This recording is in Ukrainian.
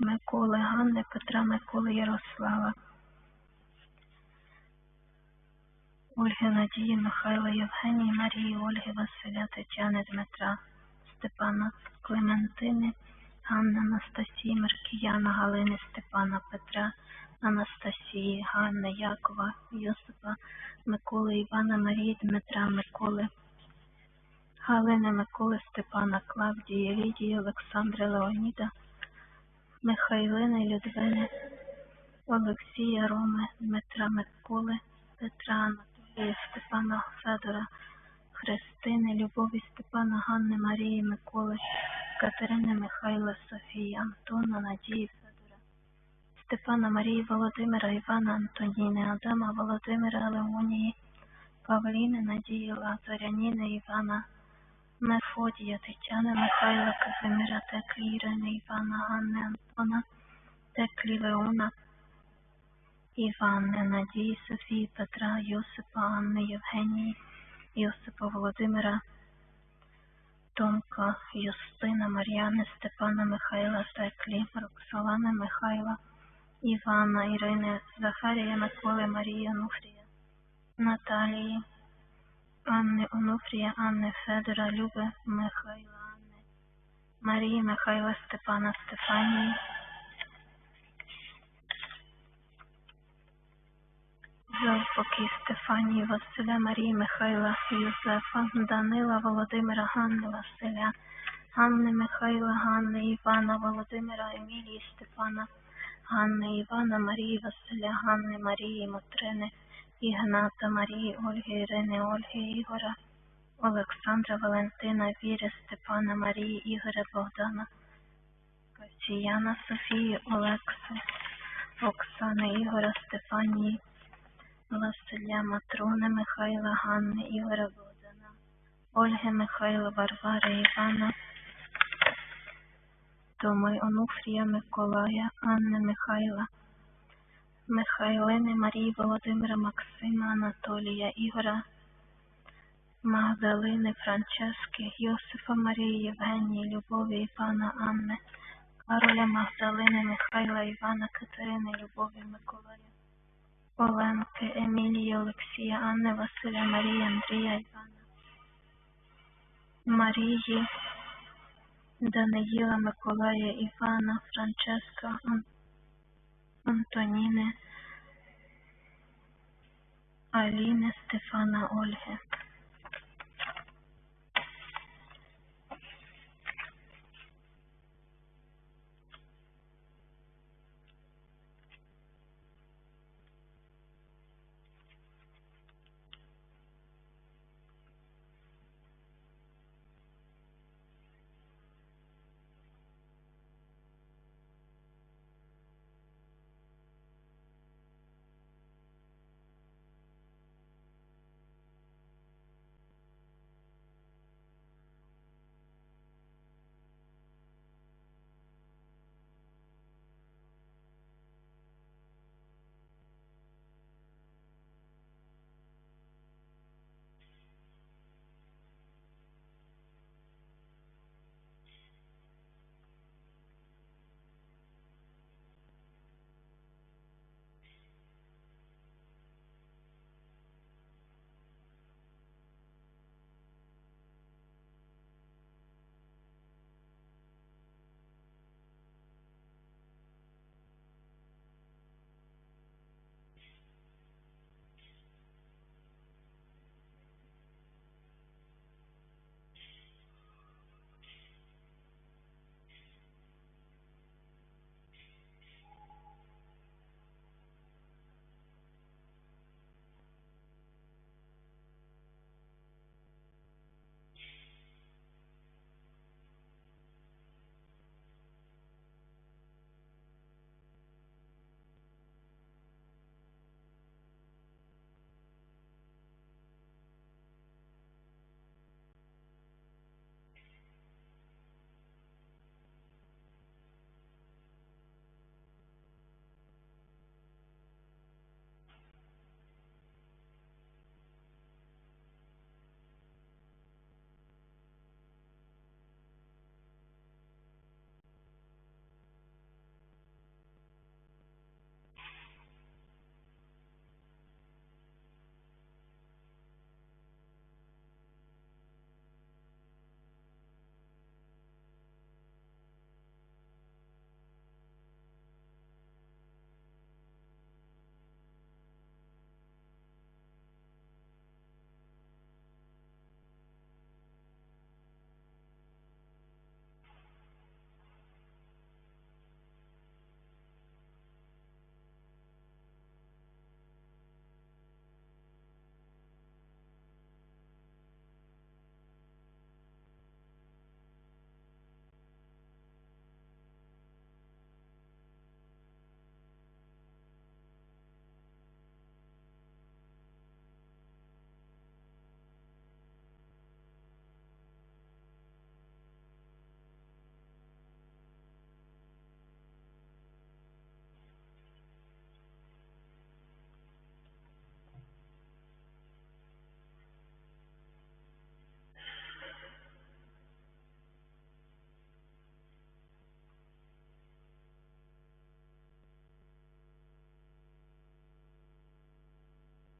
Миколи, Ганни, Петра, Миколи, Ярослава. Ольги Надії, Михайла, Євгенії, Марії, Ольги, Василя, Тетяни, Дмитра, Степана, Клементини, Ганни, Анастасії, Маркіяна, Галини, Степана, Петра, Анастасії, Ганни, Якова, Йосипа, Миколи, Івана, Марії, Дмитра, Миколи, Галини, Миколи, Степана, Клавдії, Лідії, Олександри, Леоніда, Михайлини, Людвини, Олексія, Роми, Дмитра, Миколи, Петра, Анатолія, Степана, Федора, Христини, Любові, Степана, Ганни, Марії, Миколи, Катерини, Михайла, Софії, Антона, Надії, Федора, Степана, Марії, Володимира, Івана, Антоніни, Адама, Володимира, Леонії, Павліни, Надії, Лазаряніни, Івана, Мефодія, Тетяни, Михайла, Казимира, Теклі, Ірини, Івана, Ганни, Антона, Теклі, Леона, Іванни, Надії, Софії, Петра, Йосипа, Анни, Євгенії, Йосипа, Володимира, Томка, Юстина, Мар'яни, Степана, Михайла, Теклі, Роксолани, Михайла, Івана, Ірини, Захарія, Миколи, Марії, Онуфрія, Наталії, Анни, Онуфрія, Анни, Федора, Люби, Михайла, Анни, Марії, Михайла, Степана, Стефанії, Завпокій, Стефанії, Василя, Марії, Михайла, Юзефа, Данила, Володимира, Ганни, Василя, Ганни, Михайла, Ганни, Івана, Володимира, Емілії, Степана, Ганни, Івана, Марії, Василя, Ганни, Марії, Мотрини, Ігната, Марії, Ольги, Ірини, Ольги, Ігора, Олександра, Валентина, Віри, Степана, Марії, Ігоря, Богдана, Касіяна, Софії, Олекси, Оксани, Ігора, Стефанії, Василя, Матрони, Михайла, Ганни, Ігоря, Богдана, Ольги, Михайла, Варвари, Івана, Томи, Онуфрія, Миколая, Анни, Михайла, Михайлини, Марії, Володимира, Максима, Анатолія, Ігора, Магдалини, Франчески, Йосифа, Марії, Євгенії, Любові, Івана, Анни, Кароля, Магдалини, Михайла, Івана, Катерини, Любові, Миколая, Оленки, Емілії, Олексія, Анни, Василя, Марії, Андрія, Івана, Марії, Даниїла, Миколая, Івана, Франческа, Антоніни, Аліни, Стефана, Ольги.